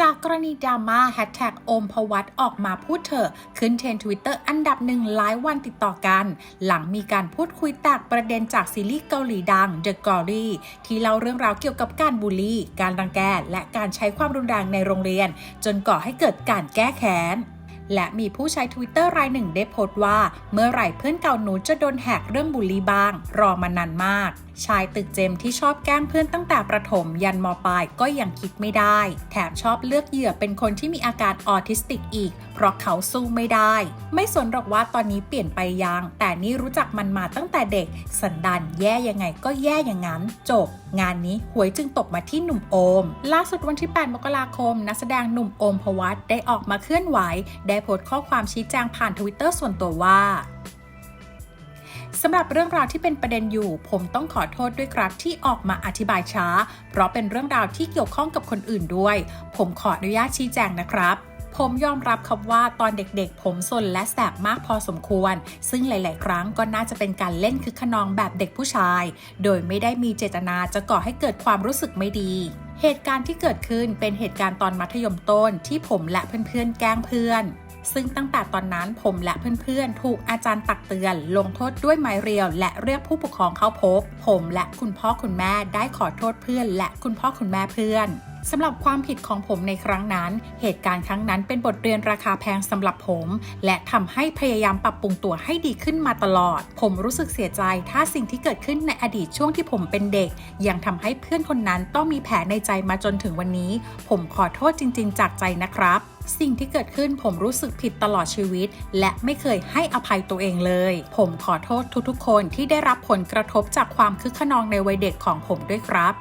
จากกรณีดราม่าแฮชแท็กโอมพวัตออกมาพูดเถอะขึ้นเทรนทวิตเตอร์อันดับหนึ่งหลายวันติดต่อกัน หลังมีการพูดคุยแตกประเด็นจากซีรีส์เกาหลีดัง The Glory ที่เล่าเรื่องราวเกี่ยวกับการบูลลี่ การรังแกและการใช้ความรุนแรงในโรงเรียน จนก่อให้เกิดการแก้แค้น และมีผู้ใช้ Twitter รายหนึ่งได้โพสต์ว่า เมื่อไหร่เพื่อนเก่าหนูจะโดนแหกเรื่องบูลลี่บ้าง รอมานานมาก ชายตึกเจมที่ชอบแกล้งเพื่อนตั้งแต่ประถมยันมปลายก็ยังคิดไม่ได้ แถมชอบเลือกเหยื่อเป็นคนที่มีอาการออทิสติกอีก เพราะเขาสู้ไม่ได้ ไม่สนหรอกว่าตอนนี้เปลี่ยนไปยัง แต่นี่รู้จักมันมาตั้งแต่เด็ก สันดานแย่ยังไงก็แย่อย่างนั้น จบ งานนี้หวยจึงตกมาที่หนุ่มโอม ล่าสุดวันที่ 8 มกราคม นักแสดงหนุ่มโอมพวัตได้ออกมาเคลื่อนไหวได้โพสต์ข้อความชี้แจงผ่านทวิตเตอร์ส่วนตัวว่าสำหรับเรื่องราวที่เป็นประเด็นอยู่ ผมต้องขอโทษด้วยครับที่ออกมาอธิบายช้า เพราะเป็นเรื่องราวที่เกี่ยวข้องกับคนอื่นด้วย ผมขออนุญาตชี้แจงนะครับ ผมยอมรับครับว่าตอนเด็กๆ ผมสนและแสบมากพอสมควร ซึ่งหลาย ๆ ครั้งก็น่าจะเป็นการเล่นคึกขนองแบบเด็กผู้ชาย โดยไม่ได้มีเจตนาจะก่อให้เกิดความรู้สึกไม่ดีเหตุการณ์ที่เกิดขึ้นเป็นเหตุการณ์ตอนมัธยมต้นที่ผมและเพื่อนๆ แกล้งเพื่อน ซึ่งตั้งแต่ตอนนั้นผมและเพื่อนๆ ถูกอาจารย์ตักเตือน ลงโทษด้วยไม้เรียว และเรียกผู้ปกครองเข้าพบ ผมและคุณพ่อคุณแม่ได้ขอโทษเพื่อน และคุณพ่อคุณแม่เพื่อนสำหรับความผิดของผมในครั้งนั้น เหตุการณ์ครั้งนั้นเป็นบทเรียนราคาแพงสำหรับผม และทำให้พยายามปรับปรุงตัวให้ดีขึ้นมาตลอด ผมรู้สึกเสียใจถ้าสิ่งที่เกิดขึ้นในอดีตช่วงที่ผมเป็นเด็ก ยังทำให้เพื่อนคนนั้นต้องมีแผลในใจมาจนถึงวันนี้ ผมขอโทษจริง ๆ จากใจนะครับสิ่งที่เกิดขึ้นผมรู้สึกผิดตลอดชีวิต และไม่เคยให้อภัยตัวเองเลย ผมขอโทษทุกๆ คนที่ได้รับผลกระทบจากความคึกขนองในวัยเด็กของผมด้วยครับ